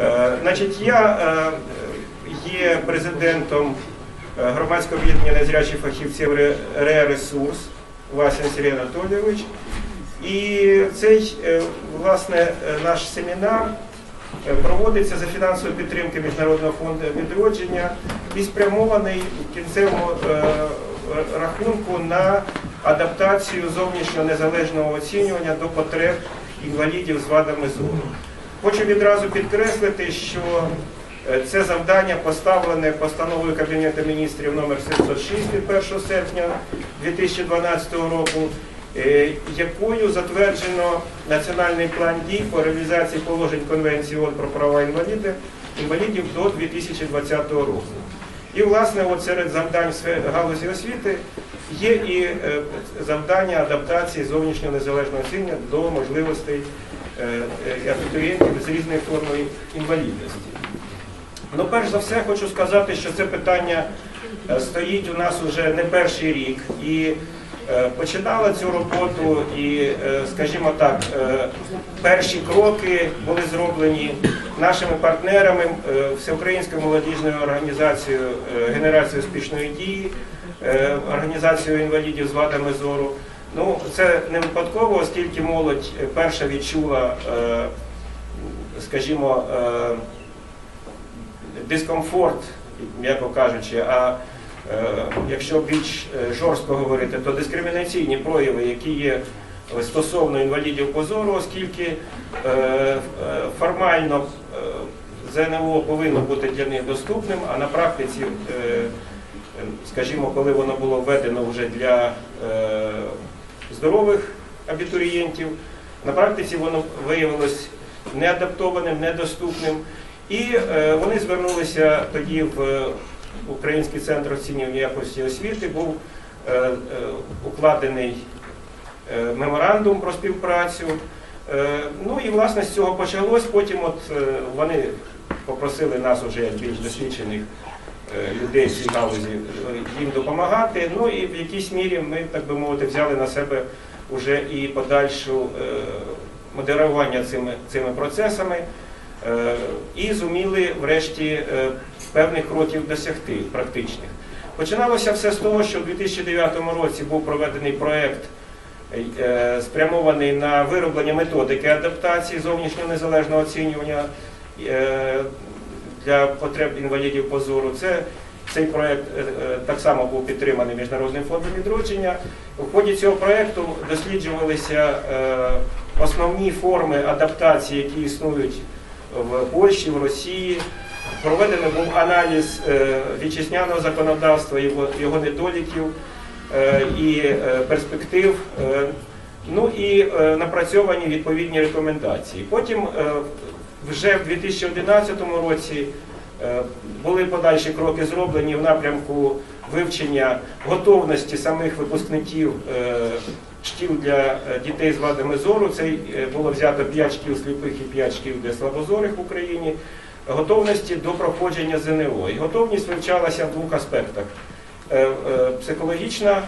Е, Значить, я е, є президентом е, громадського об'єднання незрячих фахівців Ре- «Ре-ресурс» Васин Сергій Анатолійович. І цей власне наш семінар проводиться за фінансової підтримки Міжнародного фонду відродження і спрямований в кінцевому рахунку на адаптацію зовнішнього незалежного оцінювання до потреб інвалідів з вадами зору. Хочу відразу підкреслити, що е, це завдання поставлене постановою Кабінету міністрів номер 706 від 1 серпня 2012 року, е, якою затверджено національний план дій по реалізації положень Конвенції ООН про права інвалідів, інвалідів до 2020 року. І, власне, от серед завдань галузі освіти є і е, завдання адаптації зовнішнього незалежного оцінювання до можливостей абітурієнтів з різною формою інвалідності. Ну, перш за все, хочу сказати, що це питання е, стоїть у нас уже не перший рік. І е, починала цю роботу, і, е, скажімо так, е, перші кроки були зроблені нашими партнерами е, Всеукраїнською молодіжною організацією е, Генерація успішної дії, е, організацією інвалідів з вадами зору. Ну, це не випадково, оскільки молодь е, перша відчула, е, скажімо, е, дискомфорт, м'яко кажучи, а якщо більш жорстко говорити, то дискримінаційні прояви, які є стосовно інвалідів позору, оскільки формально ЗНО повинно бути для них доступним, а на практиці, скажімо, коли воно було введено вже для здорових абітурієнтів, на практиці воно виявилось неадаптованим, недоступним. І е, вони звернулися тоді в е, Український центр оцінювання якості освіти, був е, укладений меморандум про співпрацю. Ну і власне з цього почалось. Потім от вони попросили нас уже як більш досвідчених людей в галузі е, їм допомагати. Ну і в якійсь мірі ми, так би мовити, взяли на себе вже і подальшу е, модерування цими, цими процесами. Е, і зуміли врешті е, певних кроків досягти практичних. Починалося все з того, що в 2009 році був проведений проєкт, е, спрямований на вироблення методики адаптації зовнішнього незалежного оцінювання е, для потреб інвалідів по зору. Це цей проєкт е, е, так само був підтриманий Міжнародним фондом відродження. У ході цього проєкту досліджувалися е, основні форми адаптації, які існують в Польщі, в Росії. Проведений був аналіз вітчизняного законодавства, його, недоліків і перспектив. Ну і напрацьовані відповідні рекомендації. Потім вже в 2011 році е, були подальші кроки зроблені в напрямку вивчення готовності самих випускників е, шкіл для е, дітей з вадами зору. Це було взято 5 шкіл сліпих і 5 шкіл для слабозорих в Україні. Готовності до проходження ЗНО. І готовність вивчалася в двох аспектах. Психологічна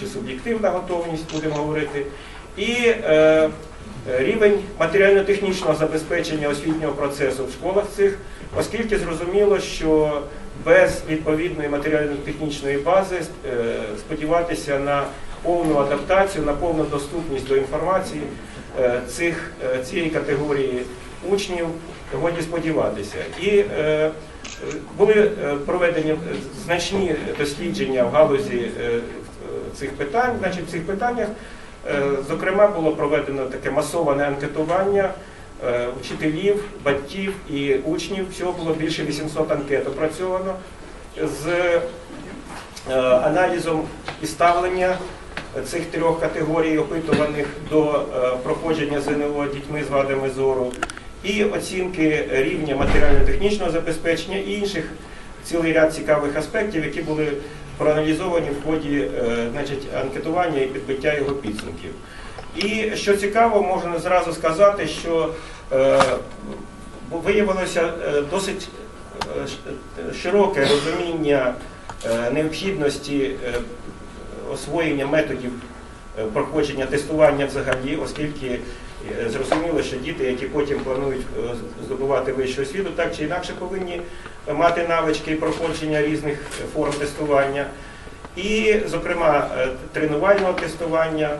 чи суб'єктивна готовність, будемо говорити, і рівень матеріально-технічного забезпечення освітнього процесу в школах цих, оскільки зрозуміло, що без відповідної матеріально-технічної бази е, сподіватися на повну адаптацію, на повну доступність до інформації е, цих, е, цієї категорії учнів годі сподіватися. І е, були е, проведені значні дослідження в галузі е, цих питань. Значить, в цих питаннях, е, зокрема, було проведено таке масоване анкетування е, вчителів, батьків і учнів. Всього було більше 800 анкет опрацьовано з е, аналізом і ставлення цих трьох категорій опитуваних до е, проходження ЗНО дітьми з вадами зору і оцінки рівня матеріально-технічного забезпечення і інших цілий ряд цікавих аспектів, які були проаналізовані в ході е, значить, анкетування і підбиття його підсумків. І що цікаво, можна зразу сказати, що е, виявилося е, досить широке розуміння необхідності освоєння методів проходження тестування взагалі, оскільки Зрозуміло, що діти, які потім планують е, здобувати вищу освіту, так чи інакше повинні мати навички проходження різних форм тестування. І, зокрема, е, тренувального тестування.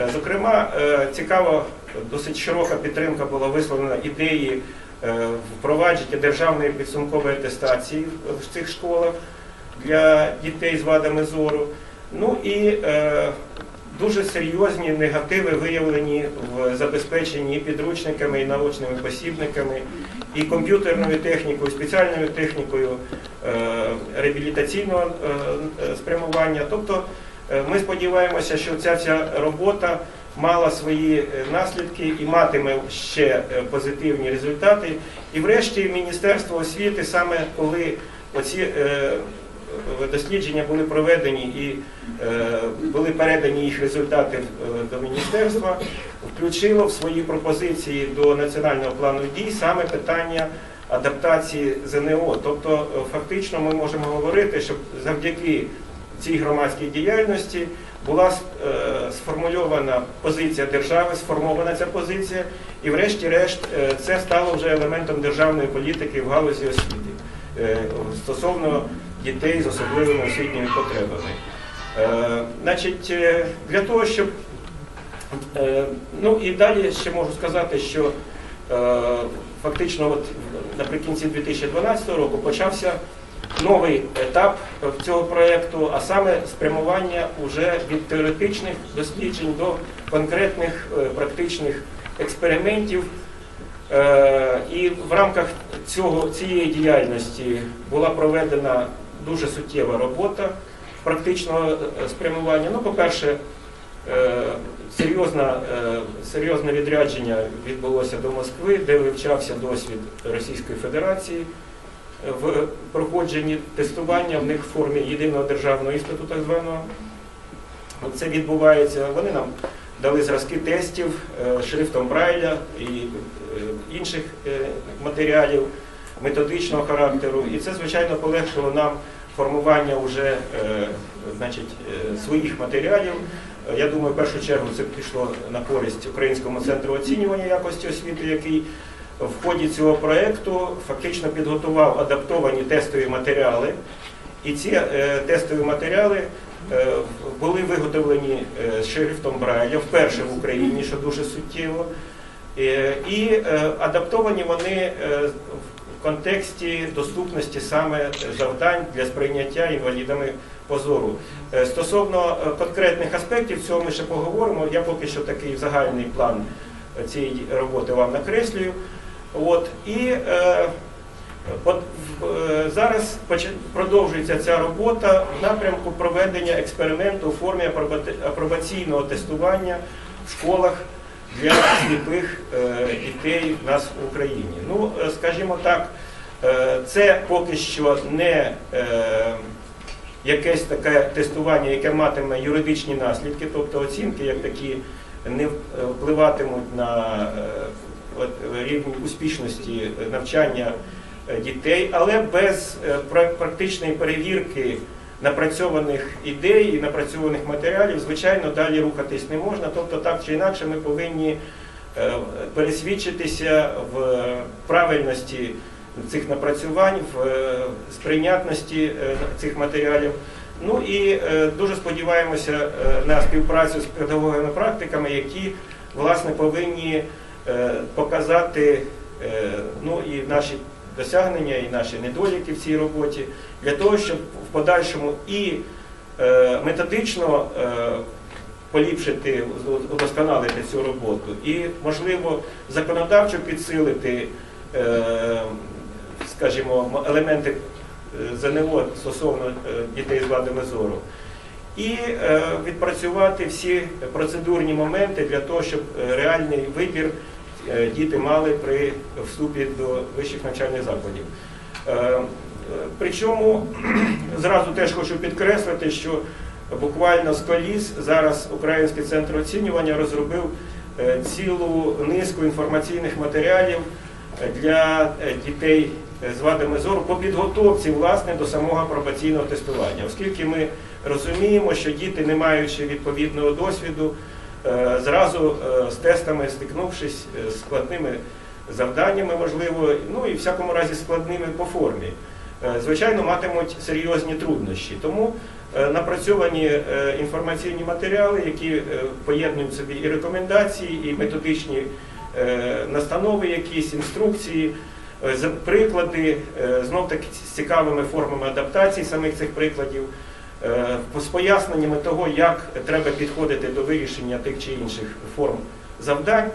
Е, Зокрема, е, цікаво, досить широка підтримка була висловлена ідеї е, впровадження державної підсумкової атестації в цих школах для дітей з вадами зору. Ну і е, дуже серйозні негативи виявлені в забезпеченні підручниками, і научними посібниками, і комп'ютерною технікою, спеціальною технікою е, реабілітаційного е, е, спрямування. Тобто ми сподіваємося, що ця вся робота мала свої наслідки і матиме ще позитивні результати. І врешті Міністерство освіти, саме коли оці дослідження були проведені і е, були передані їх результати е, до міністерства, включило в свої пропозиції до національного плану дій саме питання адаптації ЗНО. Тобто, е, фактично, ми можемо говорити, що завдяки цій громадській діяльності була сформульована позиція держави, сформована ця позиція, і врешті-решт це стало вже елементом державної політики в галузі освіти стосовно дітей з особливими освітніми потребами. Е, Значить, е, для того, щоб е, ну і далі ще можу сказати, що е, фактично от наприкінці 2012 року почався новий етап цього проєкту, а саме спрямування уже від теоретичних досліджень до конкретних е, практичних експериментів. Е, І в рамках цього, цієї діяльності була проведена дуже суттєва робота практичного е, спрямування. Ну, по-перше, е, серйозне, серйозне відрядження відбулося до Москви, де вивчався досвід Російської Федерації в проходженні тестування в них в формі єдиного державного іспиту, так званого. Це відбувається. Вони нам дали зразки тестів е, шрифтом Брайля і інших матеріалів методичного характеру. І це, звичайно, полегшило нам формування вже е, значить, е, своїх матеріалів. Я думаю, в першу чергу це пішло на користь Українському центру оцінювання якості освіти, який в ході цього проєкту фактично підготував адаптовані тестові матеріали. І ці е, тестові матеріали е, були виготовлені е, шрифтом Брайля вперше в Україні, що дуже суттєво. І е, адаптовані вони контексті доступності саме завдань для сприйняття інвалідами позору. Е, Стосовно е, конкретних аспектів цього ми ще поговоримо. Я поки що такий загальний план цієї роботи вам накреслюю. От, і е, От е, зараз продовжується ця робота в напрямку проведення експерименту у формі апробаційного тестування в школах для сліпих е, дітей в нас в Україні. Ну, е, скажімо так, е, це поки що не якесь таке тестування, яке матиме юридичні наслідки, тобто оцінки як такі не впливатимуть на рівень успішності навчання дітей, але без практичної перевірки напрацьованих ідей і напрацьованих матеріалів, звичайно, далі рухатись не можна. Тобто, так чи інакше, ми повинні е, пересвідчитися в правильності цих напрацювань, в е, сприйнятності е, цих матеріалів. Ну і дуже сподіваємося на співпрацю з педагогами-практиками, які власне повинні показати ну, і наші досягнення, і наші недоліки в цій роботі, для того, щоб в подальшому і е, методично е, поліпшити, удосконалити цю роботу, і, можливо, законодавчо підсилити, е, скажімо, елементи ЗНО стосовно дітей з вадами зору. І відпрацювати всі процедурні моменти для того, щоб реальний вибір діти мали при вступі до вищих навчальних закладів. Е, е, Причому зразу теж хочу підкреслити, що буквально з коліс зараз Український центр оцінювання розробив е, цілу низку інформаційних матеріалів е, для е, дітей е, з вадами зору по підготовці власне до самого апробаційного тестування, оскільки ми розуміємо, що діти, не маючи відповідного досвіду, е, зразу е, з тестами стикнувшись е, складними завданнями, можливо, ну і в всякому разі складними по формі, е, звичайно, матимуть серйозні труднощі. Тому е, напрацьовані е, інформаційні матеріали, які е, поєднують в собі і рекомендації, і методичні е, настанови, якісь інструкції. Е, Приклади знов таки з цікавими формами адаптації самих цих прикладів, е, з поясненнями того, як треба підходити до вирішення тих чи інших форм завдань.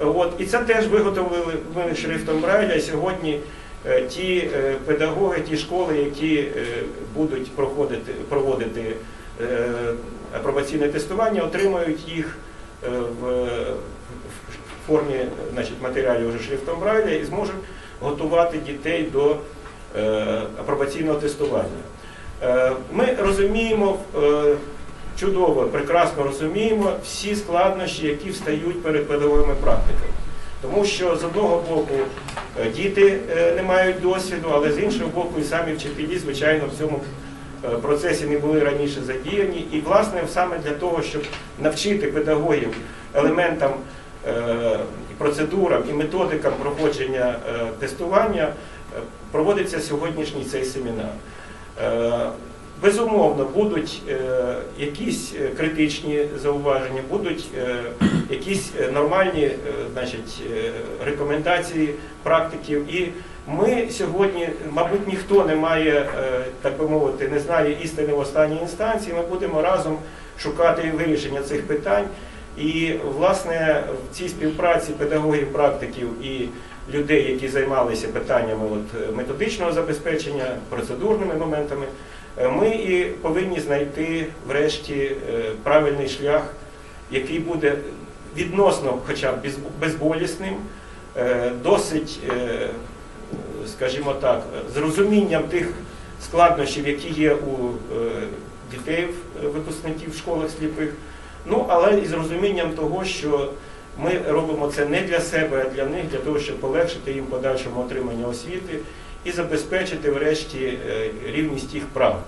Е, От, і це теж виготовили ми шрифтом Брайля. І Сьогодні е, ті е, педагоги, ті школи, які е, будуть проходити, проводити е, апробаційне тестування, отримають їх е, в, формі значить, матеріалів вже шрифтом Брайля і зможуть готувати дітей до е, апробаційного тестування. Е, Ми розуміємо е, чудово, прекрасно розуміємо всі складнощі, які встають перед педагогами практиками. Тому що з одного боку е, діти не мають досвіду, але з іншого боку, і самі вчителі, звичайно, в цьому процесі не були раніше задіяні. І, власне, саме для того, щоб навчити педагогів елементам, процедурам і методикам проходження тестування, проводиться сьогоднішній цей семінар. Е, Безумовно, будуть е, якісь е, критичні зауваження, будуть якісь нормальні значить, рекомендації практиків. І ми сьогодні, мабуть, ніхто не має, так би мовити, не знає істини в останній інстанції. Ми будемо разом шукати вирішення цих питань. І, власне, в цій співпраці педагогів, практиків і людей, які займалися питаннями от, е, методичного забезпечення, процедурними моментами, е, ми і повинні знайти врешті е, правильний шлях, який буде відносно, хоча б безболісним, досить, скажімо так, з розумінням тих складнощів, які є у дітей, випускників в школах сліпих. Ну, але і з розумінням того, що ми робимо це не для себе, а для них, для того, щоб полегшити їм подальшому отримання освіти і забезпечити врешті е, рівність їх прав.